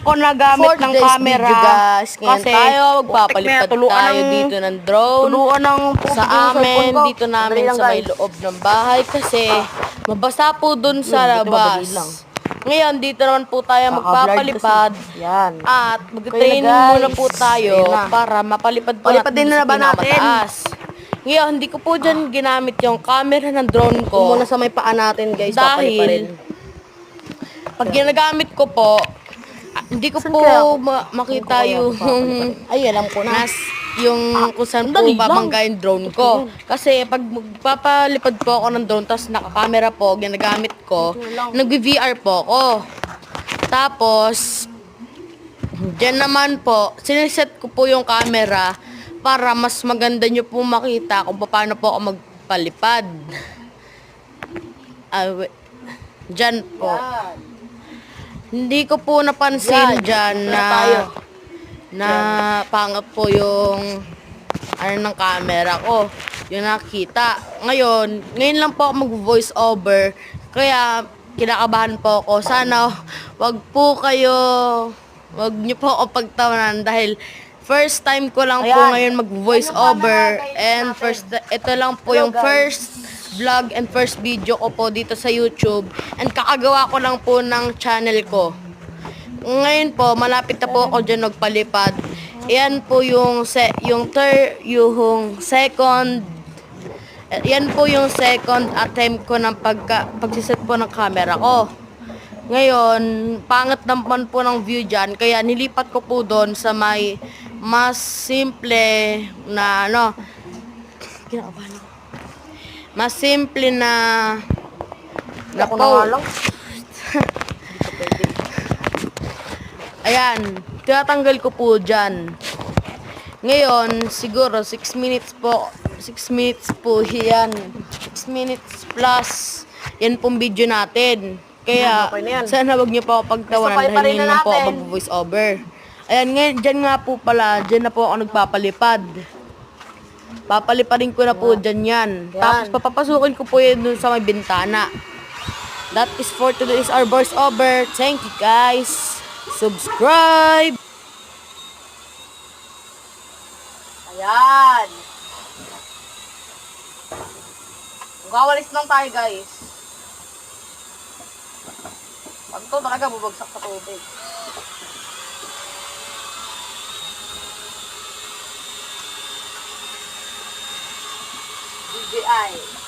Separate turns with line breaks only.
ako nagamit ng camera.
video, guys, ngayon
kasi
tayo, magpapalipad tayo
ng-
dito ng drone.
Tuluan ng
sa amin, dito namin
lang,
sa may loob ng bahay kasi mabasa po dun sa
Yun,
labas. Ngayon, dito naman po tayo magpapalipad.
Yan.
At mag-train muna po tayo para mapalipad po
Palipad din na ba natin?
Ngayon, hindi ko po dyan ginamit yung camera ng drone
Kung
ko.
muna sa may paa natin, guys.
Dahil, pag ginagamit ko po, ah, hindi ko
Saan
po ma- makita yung?
Ay, alam ko na.
nas yung kung saan po
dali lang.
babangga yung drone ko. Kasi pag magpapalipad po ako ng drone tapos nakakamera po, ginagamit ko, nag-VR po ako. Tapos, dyan naman po, siniset ko po yung camera para mas maganda nyo po makita kung paano po ako magpalipad. Ah. Dyan po. Hindi ko po napansin
Yan.
dyan
Wala
na
tayo.
na pangat po yung ano ng camera ko. Yung nakita. Ngayon, ngayon lang po ako mag-voice over. Kaya kinakabahan po ako. Sana wag po kayo wag niyo po ako pagtawanan dahil first time ko lang po
Ayan.
ngayon mag-voice over and first ito lang po yung first vlog and first video ko po dito sa YouTube and kakagawa ko lang po ng channel ko. Ngayon po, malapit na po ako dyan magpalipad. Yan po yung se yung third, yung second yan po yung second attempt ko ng pagka, pagsiset po ng camera ko. Ngayon, pangit naman po ng view dyan, kaya nilipat ko po doon sa may mas simple na ano, kinakabahan ako. Mas simple na na
lang.
Ayan, tinatanggal ko po dyan. Ngayon, siguro 6 minutes po. 6 minutes po yan. 6 minutes plus. Yan pong video natin. Kaya,
na
sana wag niyo po pagtawanan dahil
rin
yun
na
lang po mag-voice over. Ayan, ngayon, dyan nga po pala, dyan na po ako nagpapalipad. Papalipadin ko na po dyan yan.
Yan.
Tapos papapasukin ko po yun dun sa may bintana. That is for today's our voice over. Thank you guys. Subscribe.
Ayan. Magwawalis lang tayo, guys. Pag to talaga bubagsak sa tubig. DJI.